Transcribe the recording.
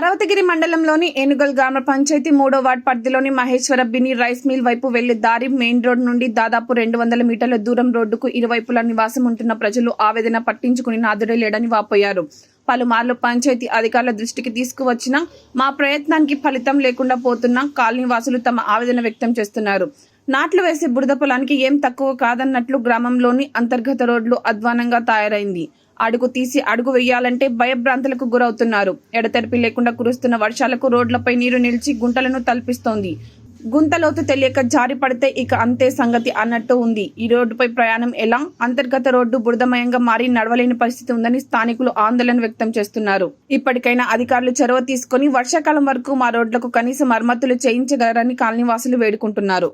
పర్వతగిరి మండలంలోని ఏనుగల్ గ్రామ పంచాయతీ మూడో వార్డ్ పరిధిలోని మహేశ్వర బిని రైస్ మిల్ వైపు వెళ్ళే దారి మెయిన్ రోడ్ నుండి దాదాపు రెండు వందల మీటర్ల దూరం రోడ్డుకు ఇరువైపులా నివాసం ఉంటున్న ప్రజలు ఆవేదన పట్టించుకుని నాదుడే లేడని వాపోయారు. పలుమార్లు పంచాయతీ అధికారుల దృష్టికి తీసుకువచ్చినా మా ప్రయత్నానికి ఫలితం లేకుండా పోతున్న కాలనీవాసులు తమ ఆవేదన వ్యక్తం చేస్తున్నారు. నాట్లు వేసే బురద పొలానికి ఏం తక్కువ కాదన్నట్లు గ్రామంలోని అంతర్గత రోడ్లు అధ్వానంగా తయారైంది. అడుగు తీసి అడుగు వేయాలంటే భయభ్రాంతులకు గురవుతున్నారు. ఎడతెరిపి లేకుండా కురుస్తున్న వర్షాలకు రోడ్లపై నీరు నిలిచి గుంటలను తలపిస్తోంది. గుంతలోతు తెలియక జారి పడితే ఇక అంతే సంగతి అన్నట్టు ఉంది. ఈ రోడ్డుపై ప్రయాణం ఎలా? అంతర్గత రోడ్డు బురదమయంగా మారి నడవలేని పరిస్థితి ఉందని స్థానికులు ఆందోళన వ్యక్తం చేస్తున్నారు. ఇప్పటికైనా అధికారులు చొరవ తీసుకొని వర్షాకాలం వరకు మా రోడ్లకు కనీస మరమ్మతులు చేయించగలరని కాలనీవాసులు వేడుకుంటున్నారు.